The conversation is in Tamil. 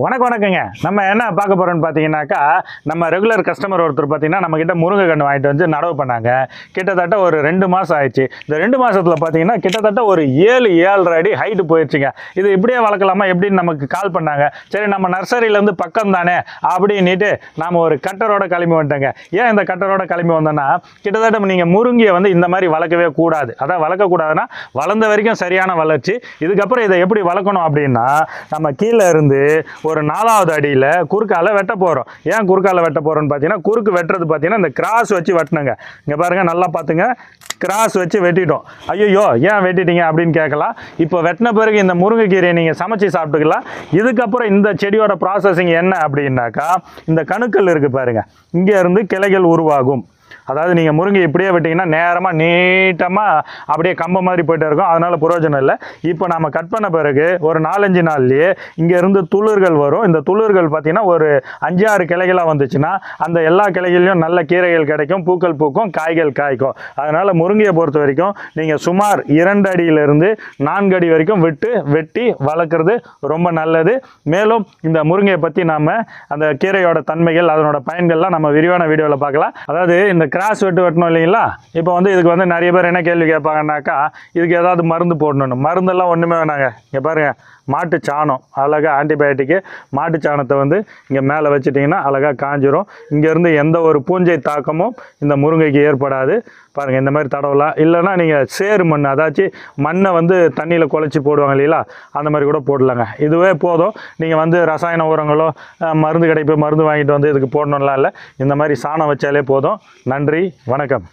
வணக்கம் வணக்கங்க. நம்ம என்ன பார்க்க போகிறோம்னு பார்த்தீங்கன்னாக்கா நம்ம ரெகுலர் கஸ்டமர் ஒருத்தர் பார்த்தீங்கன்னா நம்மக்கிட்ட முருங்கை கன்று வாங்கிட்டு வந்து நடவு பண்ணாங்க. கிட்டத்தட்ட ஒரு ரெண்டு மாதம் ஆயிடுச்சு. இந்த ரெண்டு மாதத்தில் பார்த்தீங்கன்னா கிட்டத்தட்ட ஒரு ஏழு ஏழரை அடி ஹைட்டு போயிடுச்சுங்க இது இப்படியே வளர்க்கலாமா எப்படின்னு நமக்கு கால் பண்ணாங்க. சரி நம்ம நர்சரியிலேருந்து பக்கம் தானே அப்படின்னுட்டு நாம் ஒரு கட்டரோட கிளம்பி வந்துட்டோங்க. ஏன் இந்த கட்டரோட கிளம்பி வந்தோன்னா கிட்டத்தட்ட நீங்கள் முருங்கையை வந்து இந்த மாதிரி வளர்க்கவே கூடாது. அதான் வளர்க்கக்கூடாதுன்னா வளர்ந்த வரைக்கும் சரியான வளர்ச்சி. இதுக்கப்புறம் இதை எப்படி வளர்க்கணும் அப்படின்னா நம்ம கீழே இருந்து ஒரு நாலாவது அடியில் குறுக்கால வெட்ட போகிறோம் ஏன் குறுக்கால வெட்ட போகிறோம்னு பார்த்தீங்கன்னா குறுக்கு வெட்டுறது பார்த்தீங்கன்னா இந்த கிராஸ் வச்சு வெட்டினுங்க. இங்கே பாருங்கள் நல்லா பார்த்துங்க கிராஸ் வச்சு வெட்டிட்டோம். ஐயோ ஏன் வெட்டிட்டீங்க அப்படின்னு கேட்கலாம். இப்போ வெட்டின பிறகு இந்த முருங்கைக்கீரையை நீங்கள் சமைச்சு சாப்பிட்டுக்கலாம். இதுக்கப்புறம் இந்த செடியோட ப்ராசஸிங் என்ன அப்படின்னாக்கா இந்த கணுக்கள் இருக்குது பாருங்கள் இங்கே இருந்து கிளைகள் உருவாகும். அதாவது நீங்கள் முருங்கை இப்படியே விட்டிங்கன்னா நேரமாக நீட்டமாக அப்படியே கம்ப மாதிரி போயிட்டே இருக்கும். அதனால் புரோஜனம் இல்லை. இப்போ நம்ம கட் பண்ண பிறகு ஒரு நாலஞ்சு நாள்லேயே இங்கேருந்து துளிர்கள் வரும். இந்த துளிர்கள் பார்த்திங்கன்னா ஒரு அஞ்சு ஆறு கிளைகளாக வந்துச்சுன்னா அந்த எல்லா கிளைகள்லையும் நல்ல கீரைகள் கிடைக்கும் பூக்கள் பூக்கும் காய்கள் காய்க்கும். அதனால் முருங்கையை பொறுத்த வரைக்கும் நீங்கள் சுமார் இரண்டு அடியிலிருந்து நான்கு அடி வரைக்கும் விட்டு வெட்டி வளர்க்குறது ரொம்ப நல்லது. மேலும் இந்த முருங்கையை பற்றி நாம் அந்த கீரையோட தன்மைகள் அதனோட பயன்கள்லாம் நம்ம விரிவான வீடியோவில் பார்க்கலாம். அதாவது இந்த கிராஸ் வெட்டு வெட்டணும் இல்லைங்களா? இப்போ வந்து இதுக்கு வந்து நிறைய பேர் என்ன கேள்வி கேட்பாங்கன்னாக்கா இதுக்கு ஏதாவது மருந்து போடணும் மருந்தெல்லாம் ஒன்றுமே வேணாங்க. இங்கே பாருங்கள் மாட்டு சாணம் அழகாக ஆன்டிபயோட்டிக்கு மாட்டு சாணத்தை வந்து இங்கே மேலே வச்சுட்டிங்கன்னா அழகாக காஞ்சிரும். இங்கேருந்து எந்த ஒரு பூஞ்சை தாக்கமும் இந்த முருங்கைக்கு ஏற்படாது. பாருங்கள் இந்த மாதிரி தடவலாம் இல்லைன்னா நீங்கள் சேறு மண் அதாச்சும் மண்ணை வந்து தண்ணியில் குழச்சி போடுவாங்க இல்லைங்களா அந்த மாதிரி கூட போடலாங்க. இதுவே போதும். நீங்கள் வந்து ரசாயன உரங்களோ மருந்து கிடைப்பு மருந்து வாங்கிட்டு வந்து இதுக்கு போடணும்லாம் இல்லை. இந்த மாதிரி சாணம் வச்சாலே போதும். நன்றி வணக்கம்.